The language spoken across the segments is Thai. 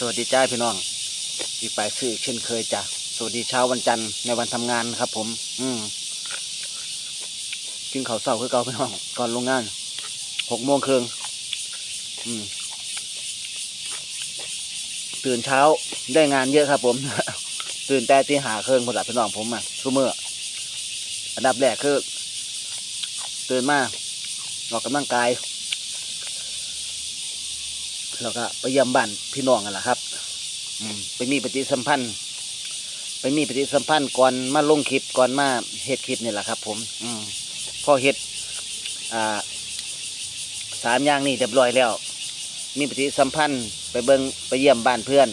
สวัสดีจ้าพี่น้อง อีกไปซื้อเช่นเคยจ้ะสวัสดีเช้าวันจันทร์ในวันทำงานครับ ผม อืมกินข้าวเช้าคือเก่าพี่น้อง ก่อนลงงานหกโมงครึ่งอืม ตื่นเช้าได้งานเยอะครับ ผม ตื่นแต่ตีหาเครื่องพอดับพี่น้องผมอะทุกเมื่ออันดับแรกคือ ตื่นมาออกกำลังกาย แล้วก็ไปเยี่ยมบ้านพี่น้องกันล่ะครับอืมไปมีปฏิสัมพันธ์ ไปมีปฏิสัมพันธ์ก่อนมาลงคลิปก่อนมาเฮ็ดคลิปนี่แหละครับ ผมอืมพอเฮ็ดอ่าสามอย่างนี่เรียบร้อยแล้ว มีปฏิสัมพันธ์ไปเบิงไปเยี่ยมบ้านเพื่อน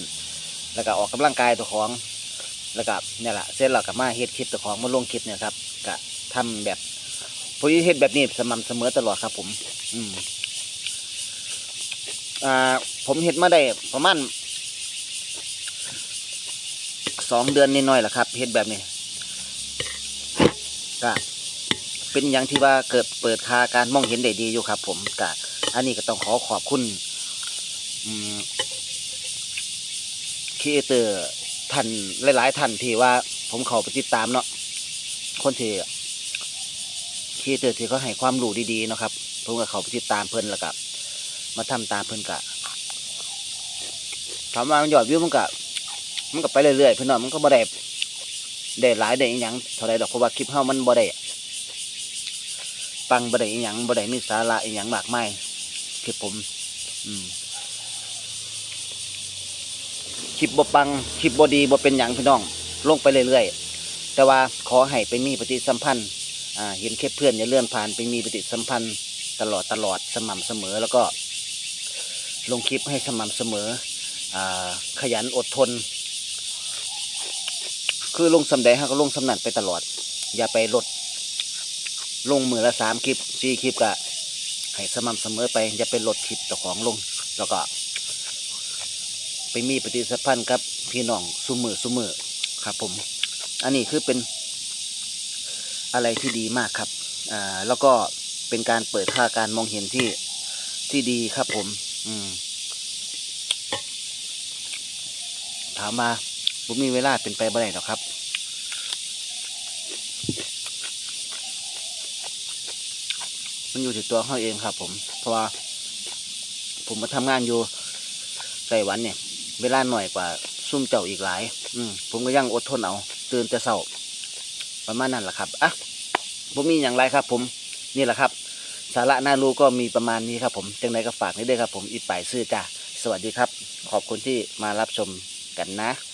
แล้วก็ออกกำลังกายตัวของ แล้วก็เนี่ยแหละเสร็จแล้วก็มาเฮ็ดคลิปตัวของมาลงคลิปเนี่ยครับก็ทำแบบผมเฮ็ดแบบนี้สม่ำเสมอตลอดครับ ผม อืม อ่าผมเฮ็ดมาได้ประมาณสองเดือนนิดหน่อยแหละครับเฮ็ดแบบนี้ก็เป็นอย่างที่ว่าเกิดเปิดคาการมองเห็นได้ดีอยู่ครับ ผมก็อันนี้ก็ต้องขอขอบคุณคีเตอร์ท่านหลาย ๆ ท่านที่ว่าผมเข้าไปติดตามเนาะคนที่คีเตอร์ที่เขาให้ความรู้ดีๆเนาะครับ ผมก็เข้าไปติดตามเพิ่นแล้วก็ มาทำตามเพิ่นกะถามว่ามันยอดวิวมันก็มันก็ไปเรื่อยๆเพิ่นเนาะมันก็บ่ได้ได้หลายได้อีหยังเท่าไรดอกเพราะว่าคลิปเฮามันบ่ได้ปังบ่ได้อีหยังบ่ได้มีสาระอีหยังมากมายคลิปผม อืมคลิปบ่ปังคลิปบ่ดีบ่เป็นหยังพี่น้องลงไปเรื่อยๆแต่ว่าขอให้ไปมีปฏิสัมพันธ์อ่าเห็นแค่เพื่อนอย่าเลื่อนผ่านไปมีปฏิสัมพันธ์ตลอดตลอดสม่ำเสมอแล้วก็ ลงคลิปให้สม่ำเสมออขยันอดทน คือลงสำใดฮะก็ลงสำนันไปตลอด อย่าไปลด ลงมือละสามคลิปสี่คลิปก็ให้สม่ำเสมอไป อย่าไปลดคลิปต่อของลง แล้วก็ ไปมีปฏิสัมพันธ์กับพี่น้องสุมือสุมือครับผม อันนี้คือเป็นอะไรที่ดีมากครับ อ่า แล้วก็เป็นการเปิดค่าการมองเห็นที่ที่ดีครับผม ถามมาผมมีเวลาเป็นไปบ่ได้หรอกครับ มันอยู่ที่ตัวเขาเองครับ ผม เพราะว่าผมมาทำงานอยู่ไต้หวันเนี่ย เวลาหน่อยกว่า ซุ่มเจ้าอีกหลาย อืมผมก็ยังอดทนเอา ตื่นแต่เช้าประมาณนั้นแหละครับอะผมมีอย่างไรครับ ผมนี่แหละครับ สาระน่ารู้ก็มีประมาณนี้ครับผมจังไรก็ฝากนี้ด้วยครับผมอีป่ายซื่อจ้าสวัสดีครับ ขอบคุณที่มารับชมกันนะ